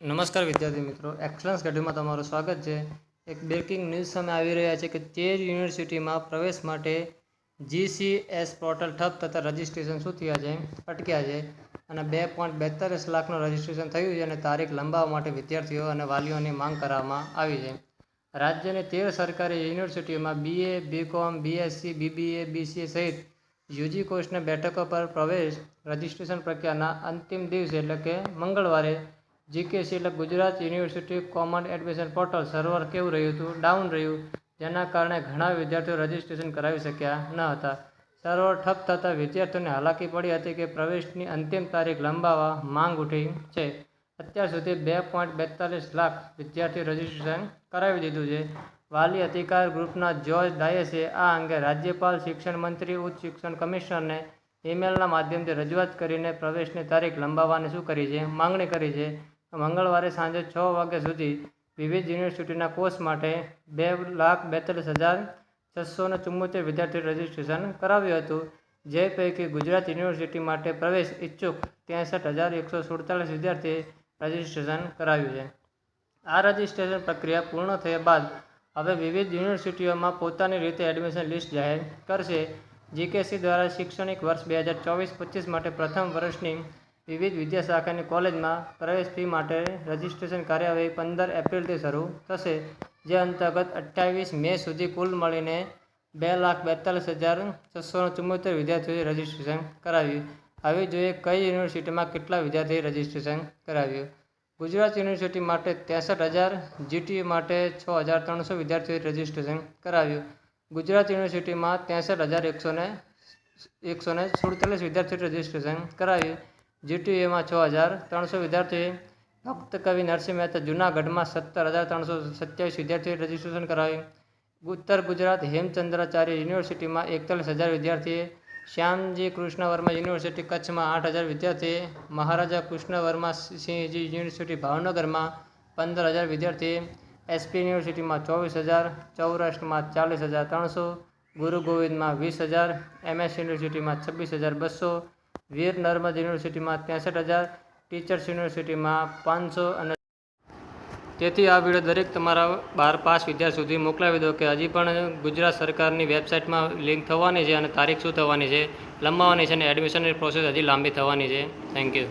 નમસ્કાર વિદ્યાર્થી મિત્રો. એક્સલન્સ એકેડમીમાં તમારું સ્વાગત છે. એક બ્રેકિંગ ન્યૂઝ સામે આવી રહ્યા છે કે તેર યુનિવર્સિટીમાં પ્રવેશ માટે જીસીએસ પોર્ટલ ઠપ થતાં રજિસ્ટ્રેશન શું થયા છે? અટક્યા છે. અને બે પોઈન્ટ બેતાલીસ લાખનું રજિસ્ટ્રેશન થયું છે અને તારીખ લંબાવવા માટે વિદ્યાર્થીઓ અને વાલીઓની માંગ કરવામાં આવી છે. રાજ્યની તેર સરકારી યુનિવર્સિટીઓમાં BA BCom BSc BBA BCA સહિત યુજી કોર્સના બેઠકો પર પ્રવેશ રજિસ્ટ્રેશન પ્રક્રિયાના અંતિમ દિવસે એટલે કે મંગળવારે જીકેસી એટલે Gujarat university common admission portal server કેવું રહ્યું હતું? ડાઉન રહ્યું. જેના કારણે ઘણા વિદ્યાર્થીઓ રજિસ્ટ્રેશન કરાવી શક્યા ન હતા. સર્વર ઠપ થતાં વિદ્યાર્થીઓને હાલાકી પડી હતી કે પ્રવેશની અંતિમ તારીખ લંબાવવા માંગ ઉઠી છે. અત્યાર સુધી બે પોઈન્ટ બેતાલીસ લાખ વિદ્યાર્થીઓ રજિસ્ટ્રેશન કરાવી દીધું છે. વાલી અધિકાર ગ્રુપના જોર્જ ડાયસે આ અંગે રાજ્યપાલ શિક્ષણ મંત્રી, ઉચ્ચ શિક્ષણ કમિશનરને ઈમેલના માધ્યમથી રજૂઆત કરીને પ્રવેશની તારીખ લંબાવવાની શું કરી છે? માંગણી કરી છે. મંગળવારે સાંજે છ વાગ્યા સુધી વિવિધ યુનિવર્સિટીના કોર્સ માટે બે લાખ બેતાલીસ હજાર છસો ને ચુમ્મોતેર વિદ્યાર્થીઓ રજિસ્ટ્રેશન કરાવ્યું હતું. જે પૈકી ગુજરાત યુનિવર્સિટી માટે પ્રવેશ ઇચ્છુક ત્રેસઠ હજાર એકસો સુડતાલીસ વિદ્યાર્થીએ રજિસ્ટ્રેશન કરાવ્યું છે. આ રજિસ્ટ્રેશન પ્રક્રિયા પૂર્ણ થયા બાદ હવે વિવિધ યુનિવર્સિટીઓમાં પોતાની રીતે એડમિશન લિસ્ટ જાહેર કરશે. જીકેસી દ્વારા શૈક્ષણિક વર્ષ બે હજાર ચોવીસ પચીસ માટે પ્રથમ વર્ષની વિવિધ વિદ્યાશાખાની કોલેજમાં પ્રવેશ ફી માટે રજિસ્ટ્રેશન કાર્યવાહી પંદર એપ્રિલથી શરૂ થશે, જે અંતર્ગત અઠ્યાવીસ મે સુધી કુલ મળીને બે લાખ બેતાલીસ હજાર છસો ચુમ્મોતેર વિદ્યાર્થીઓએ રજિસ્ટ્રેશન કરાવ્યું. હવે જોઈએ કઈ યુનિવર્સિટીમાં કેટલા વિદ્યાર્થીએ રજિસ્ટ્રેશન કરાવ્યું. ગુજરાત યુનિવર્સિટી માટે ત્રેસઠ હજાર, જીટીયુ માટે છ હજાર ત્રણસો વિદ્યાર્થીઓએ રજિસ્ટ્રેશન કરાવ્યું. ગુજરાત યુનિવર્સિટીમાં ત્રેસઠ હજાર એકસો ને એકસો ને સુડતાલીસ વિદ્યાર્થીઓએ રજિસ્ટ્રેશન કરાવ્યું. જીટીયુમાં છ હજાર ત્રણસો વિદ્યાર્થીઓએ ભક્ત કવિ નરસિંહ મહેતા જૂનાગઢમાં સત્તર હજાર ત્રણસો સત્યાવીસ વિદ્યાર્થીઓએ રજીસ્ટ્રેશન કરાવ્યું ઉત્તર ગુજરાત હેમચંદ્રાચાર્ય યુનિવર્સિટીમાં એકતાલીસ હજાર વિદ્યાર્થીએ, શ્યામજી કૃષ્ણ વર્મા યુનિવર્સિટી કચ્છમાં આઠ હજાર વિદ્યાર્થીએ, મહારાજા કૃષ્ણ વર્મા સિંહજી યુનિવર્સિટી ભાવનગરમાં પંદર હજાર વિદ્યાર્થીએ એસપી યુનિવર્સિટીમાં ચોવીસ હજાર સૌરાષ્ટ્રમાં ચાલીસ હજાર ત્રણસો, ગુરુ ગોવિંદમાં વીસ હજાર એમએસ યુનિવર્સિટીમાં છવ્વીસ હજાર બસો વીર નર્મદ યુનિવર્સિટીમાં ત્રેસઠ હજાર ટીચર્સ યુનિવર્સિટીમાં પાંચસો અને તેથી આ વીડિયો દરેક તમારા બાર પાસ વિદ્યાર્થી સુધી મોકલાવી દો કે હજી પણ ગુજરાત સરકારની વેબસાઇટમાં લિંક થવાની છે અને તારીખ શું થવાની છે, લંબાવવાની છે અને એડમિશનની પ્રોસેસ હજી લાંબી થવાની છે. Thank you